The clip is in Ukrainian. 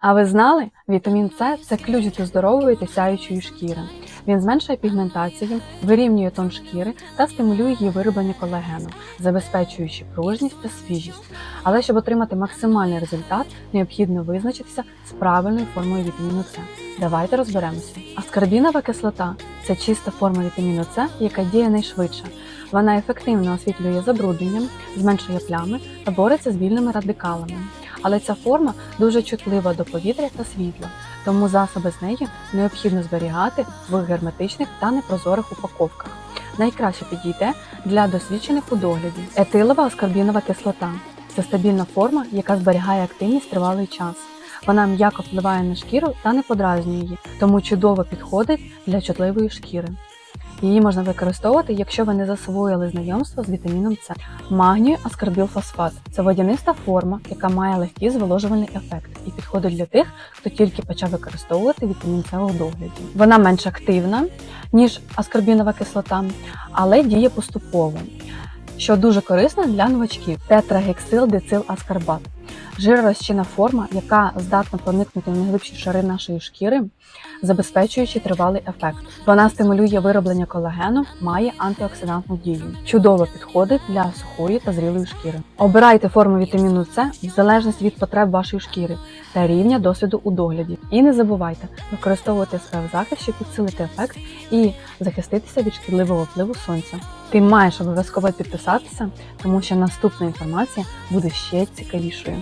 А ви знали, вітамін С це ключ до здорової та сяючої шкіри. Він зменшує пігментацію, вирівнює тон шкіри та стимулює її вироблення колагену, забезпечуючи пружність та свіжість. Але щоб отримати максимальний результат, необхідно визначитися з правильною формою вітаміну С. Давайте розберемося. Аскорбінова кислота це чиста форма вітаміну С, яка діє найшвидше. Вона ефективно освітлює забруднення, зменшує плями та бореться з вільними радикалами. Але ця форма дуже чутлива до повітря та світла, тому засоби з нею необхідно зберігати в герметичних та непрозорих упаковках. Найкраще підійде для досвідчених у догляді. Етилова аскорбінова кислота це стабільна форма, яка зберігає активність тривалий час. Вона м'яко впливає на шкіру та не подразнює її, тому чудово підходить для чутливої шкіри. Її можна використовувати, якщо ви не засвоїли знайомство з вітаміном С. Магнію аскорбілфосфат це водяниста форма, яка має легкий зволожувальний ефект і підходить для тих, хто тільки почав використовувати вітамін С у догляді. Вона менш активна, ніж аскорбінова кислота, але діє поступово, що дуже корисно для новачків. Тетрагексил децил аскорбат. Жиророзчинна форма, яка здатна проникнути в найглибші шари нашої шкіри, забезпечуючи тривалий ефект. Вона стимулює вироблення колагену, має антиоксидантну дію. Чудово підходить для сухої та зрілої шкіри. Обирайте форму вітаміну С в залежності від потреб вашої шкіри та рівня досвіду у догляді. І не забувайте використовувати SPF захист, щоб підсилити ефект і захиститися від шкідливого впливу сонця. Ти маєш обов'язково підписатися, тому що наступна інформація буде ще цікавішою.